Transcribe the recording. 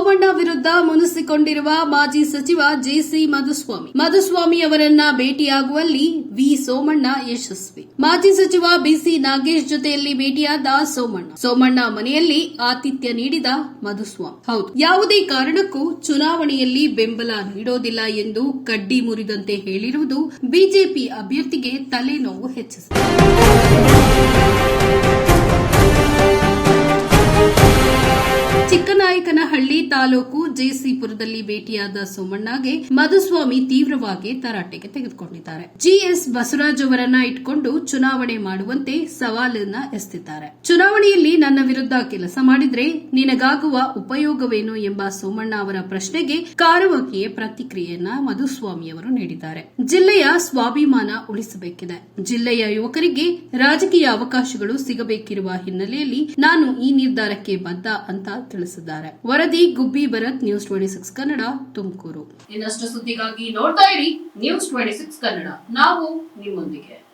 ಸೋಮಣ್ಣ ವಿರುದ್ಧ ಮುನಿಸಿಕೊಂಡಿರುವ ಮಾಜಿ ಸಚಿವ ಜೆಸಿ ಮಧುಸ್ವಾಮಿ. ಮಧುಸ್ವಾಮಿ ಅವರನ್ನ ಭೇಟಿಯಾಗುವಲ್ಲಿ ವಿ ಸೋಮಣ್ಣ ಯಶಸ್ವಿ. ಮಾಜಿ ಸಚಿವ ಬಿಸಿ ನಾಗೇಶ್ ಜೊತೆಯಲ್ಲಿ ಭೇಟಿಯಾದ ಸೋಮಣ್ಣ. ಸೋಮಣ್ಣ ಮನೆಯಲ್ಲಿ ಆತಿಥ್ಯ ನೀಡಿದ ಮಧುಸ್ವಾಮಿ. ಹೌದು, ಯಾವುದೇ ಕಾರಣಕ್ಕೂ ಚುನಾವಣೆಯಲ್ಲಿ ಬೆಂಬಲ ನೀಡೋದಿಲ್ಲ ಎಂದು ಕಡ್ಡಿ ಮುರಿದಂತೆ ಹೇಳಿರುವುದು ಬಿಜೆಪಿ ಅಭ್ಯರ್ಥಿಗೆ ತಲೆನೋವು ಹೆಚ್ಚಿಸಿದೆ. ಚಿಕ್ಕನಾಯಕನಹಳ್ಳಿ ತಾಲೂಕು ಜೆಸಿಪುರದಲ್ಲಿ ಭೇಟಿಯಾದ ಸೋಮಣ್ಣಗೆ ಮಧುಸ್ವಾಮಿ ತೀವ್ರವಾಗಿ ತರಾಟೆಗೆ ತೆಗೆದುಕೊಂಡಿದ್ದಾರೆ. ಜಿಎಸ್ ಬಸವರಾಜ್ ಅವರನ್ನ ಇಟ್ಕೊಂಡು ಚುನಾವಣೆ ಮಾಡುವಂತೆ ಸವಾಲನ್ನ ಎಸ್ತಿದ್ದಾರೆ ಚುನಾವಣೆಯಲ್ಲಿ ನನ್ನ ವಿರುದ್ಧ ಕೆಲಸ ಮಾಡಿದ್ರೆ ನಿನಗಾಗುವ ಉಪಯೋಗವೇನು ಎಂಬ ಸೋಮಣ್ಣ ಅವರ ಪ್ರಶ್ನೆಗೆ ಕಾರವಾಗಿಯೇ ಪ್ರತಿಕ್ರಿಯೆಯನ್ನ ಮಧುಸ್ವಾಮಿ ಅವರು ನೀಡಿದ್ದಾರೆ. ಜಿಲ್ಲೆಯ ಸ್ವಾಭಿಮಾನ ಉಳಿಸಬೇಕಿದೆ. ಜಿಲ್ಲೆಯ ಯುವಕರಿಗೆ ರಾಜಕೀಯ ಅವಕಾಶಗಳು ಸಿಗಬೇಕಿರುವ ಹಿನ್ನೆಲೆಯಲ್ಲಿ ನಾನು ಈ ನಿರ್ಧಾರಕ್ಕೆ ಬದ್ಧ ಅಂತ ತಿಳಿಸಿದ್ದಾರೆ. ವರದಿ Gubbi Bharath news twenty six Kannada, Tumakuru. ಇನ್ನಷ್ಟು ಸುದ್ದಿಗಾಗಿ ನೋಡ್ತಾ ಇರಿ ನ್ಯೂಸ್ ಟ್ವೆಂಟಿ ಸಿಕ್ಸ್ ಕನ್ನಡ. ನಾವು ನಿಮ್ಮೊಂದಿಗೆ.